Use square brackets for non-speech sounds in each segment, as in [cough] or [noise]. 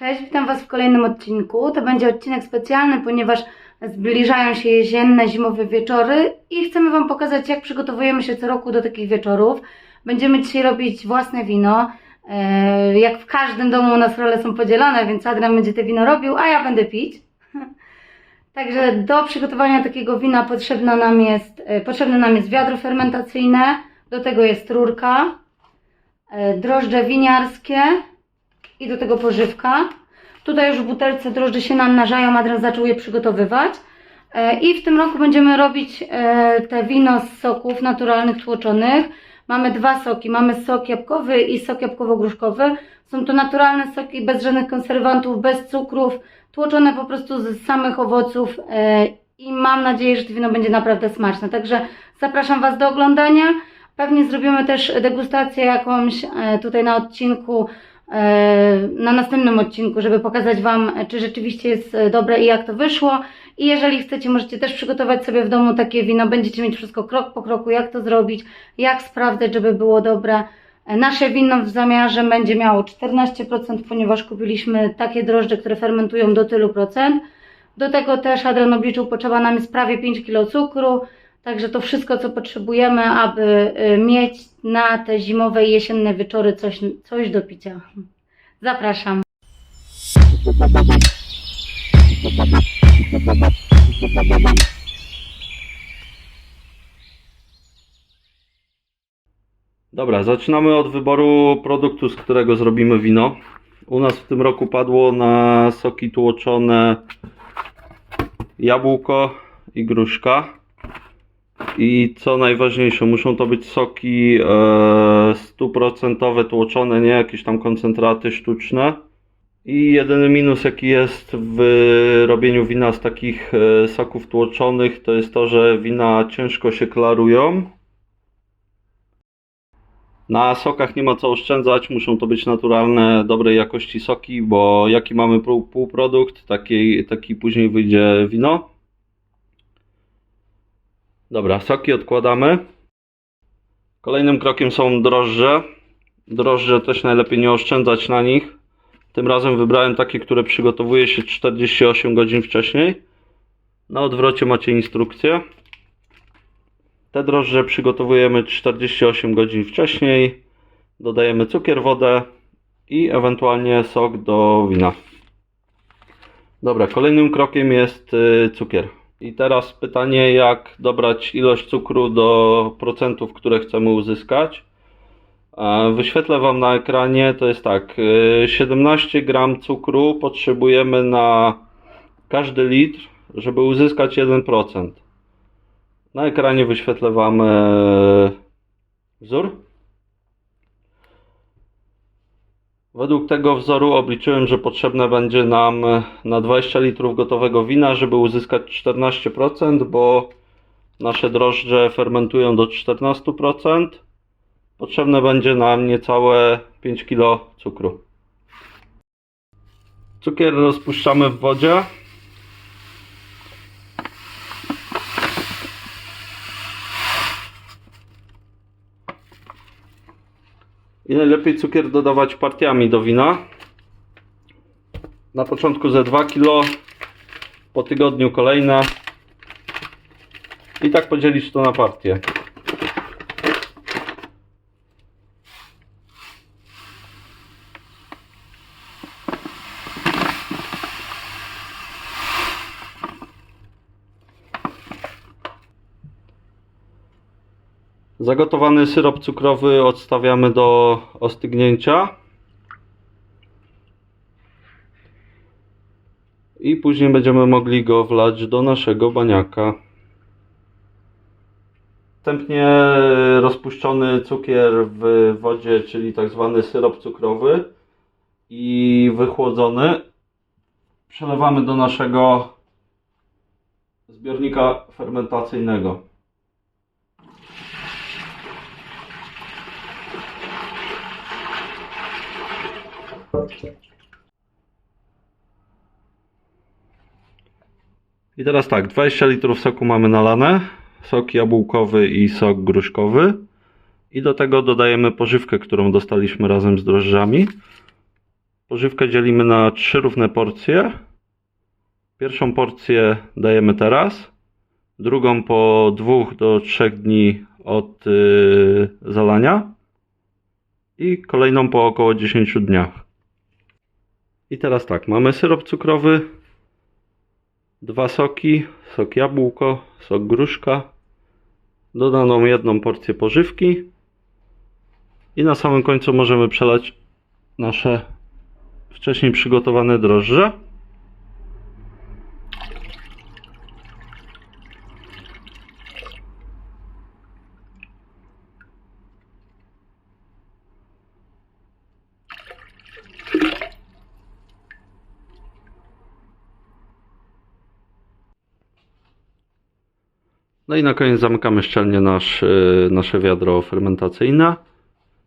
Cześć, witam Was w kolejnym odcinku. To będzie odcinek specjalny, ponieważ zbliżają się jesienne, zimowe wieczory i chcemy Wam pokazać, jak przygotowujemy się co roku do takich wieczorów. Będziemy dzisiaj robić własne wino. E, Jak w każdym domu u nas role są podzielone, więc Adrian będzie te wino robił, a ja będę pić. [laughs] Także do przygotowania takiego wina potrzebna nam jest, e, potrzebne nam jest wiadro fermentacyjne, do tego jest rurka, e, drożdże winiarskie, i do tego pożywka. Tutaj już w butelce drożdże się namnażają, Adrian zaczął je przygotowywać. E, I w tym roku będziemy robić e, te wino z soków naturalnych tłoczonych. Mamy dwa soki, mamy sok jabłkowy i sok jabłkowo-gruszkowy. Są to naturalne soki bez żadnych konserwantów, bez cukrów, tłoczone po prostu z samych owoców e, i mam nadzieję, że to wino będzie naprawdę smaczne. Także zapraszam Was do oglądania. Pewnie zrobimy też degustację jakąś tutaj na odcinku na następnym odcinku, żeby pokazać Wam, czy rzeczywiście jest e, dobre i jak to wyszło. I jeżeli chcecie, możecie też przygotować sobie w domu takie wino. Będziecie mieć wszystko krok po kroku, jak to zrobić, jak sprawdzać, żeby było dobre. E, Nasze wino w zamiarze będzie miało 14%, ponieważ kupiliśmy takie drożdże, które fermentują do tylu procent. Do tego też Adrian obliczył, potrzeba nam jest prawie 5 kg cukru. Także to wszystko, co potrzebujemy, aby y, mieć na te zimowe i jesienne wieczory coś, coś do picia. Zapraszam. Dobra, zaczynamy od wyboru produktu, z którego zrobimy wino. U nas w tym roku padło na soki tłoczone jabłko i gruszka. I co najważniejsze, muszą to być soki e, stuprocentowe tłoczone, nie jakieś tam koncentraty sztuczne. I jedyny minus jaki jest w robieniu wina z takich e, soków tłoczonych, to jest to, że wina ciężko się klarują. Na sokach nie ma co oszczędzać, muszą to być naturalne, dobrej jakości soki, bo jaki mamy pół- półprodukt, taki, taki później wyjdzie wino. Dobra, soki odkładamy. Kolejnym krokiem są drożdże. Drożdże też najlepiej nie oszczędzać na nich. Tym razem wybrałem takie, które przygotowuje się 48 godzin wcześniej. Na odwrocie macie instrukcję. Te drożdże przygotowujemy 48 godzin wcześniej. Dodajemy cukier, wodę i ewentualnie sok do wina. Dobra, kolejnym krokiem jest y, cukier. I teraz pytanie, jak dobrać ilość cukru do procentów, które chcemy uzyskać. E, Wyświetlę Wam na ekranie, to jest tak, y, 17 gram cukru potrzebujemy na każdy litr, żeby uzyskać 1%. Na ekranie wyświetlę Wam e, wzór. Według tego wzoru obliczyłem, że potrzebne będzie nam na 20 litrów gotowego wina, żeby uzyskać 14%, bo nasze drożdże fermentują do 14%. Potrzebne będzie nam niecałe 5 kg cukru. Cukier rozpuszczamy w wodzie. I najlepiej cukier dodawać partiami do wina. Na początku ze 2 kg, po tygodniu kolejne. I tak podzielić to na partie. Zagotowany syrop cukrowy odstawiamy do ostygnięcia. I później będziemy mogli go wlać do naszego baniaka. Następnie rozpuszczony cukier w wodzie, czyli tak zwany syrop cukrowy i wychłodzony przelewamy do naszego zbiornika fermentacyjnego. I teraz tak, 20 litrów soku mamy nalane, sok jabłkowy i sok gruszkowy. I do tego dodajemy pożywkę, którą dostaliśmy razem z drożdżami. Pożywkę dzielimy na trzy równe porcje. Pierwszą porcję dajemy teraz, drugą po dwóch do trzech dni od yy, zalania i kolejną po około 10 dniach. I teraz tak, mamy syrop cukrowy, dwa soki, sok jabłko, sok gruszka, dodaną jedną porcję pożywki i na samym końcu możemy przelać nasze wcześniej przygotowane drożdże. No i na koniec zamykamy szczelnie nasz, y, nasze wiadro fermentacyjne.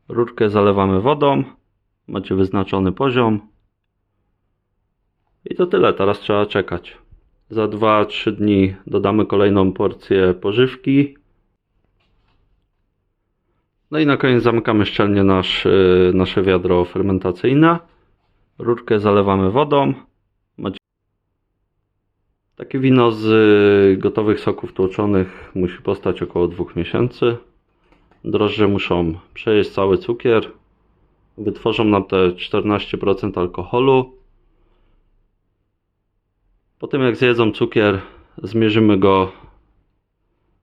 Rurkę zalewamy wodą. Macie wyznaczony poziom. I to tyle, teraz trzeba czekać. Za 2-3 dni dodamy kolejną porcję pożywki. No i na koniec zamykamy szczelnie nasz, y, nasze wiadro fermentacyjne. Rurkę zalewamy wodą. Takie wino z gotowych soków tłoczonych musi postać około 2 miesięcy. Drożdże muszą przejeść cały cukier. Wytworzą nam te 14% alkoholu. Po tym jak zjedzą cukier, zmierzymy go,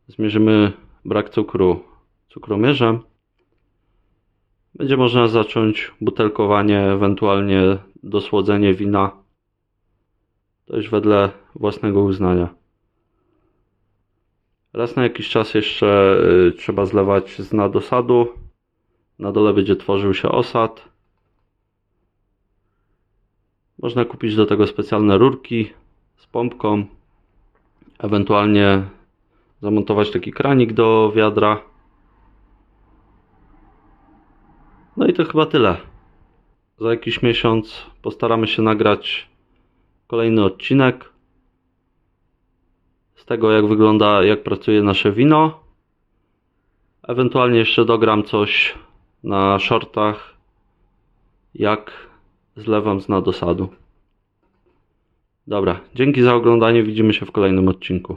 zmierzymy brak cukru cukromierzem. Będzie można zacząć butelkowanie, ewentualnie dosłodzenie wina. To już wedle własnego uznania. Raz na jakiś czas jeszcze y, trzeba zlewać z nadosadu. Na dole będzie tworzył się osad. Można kupić do tego specjalne rurki z pompką. Ewentualnie zamontować taki kranik do wiadra. No i to chyba tyle. Za jakiś miesiąc postaramy się nagrać kolejny odcinek z tego, jak wygląda, jak pracuje nasze wino. Ewentualnie jeszcze dogram coś na shortach, jak zlewam z nadosadu. Dobra, dzięki za oglądanie, widzimy się w kolejnym odcinku.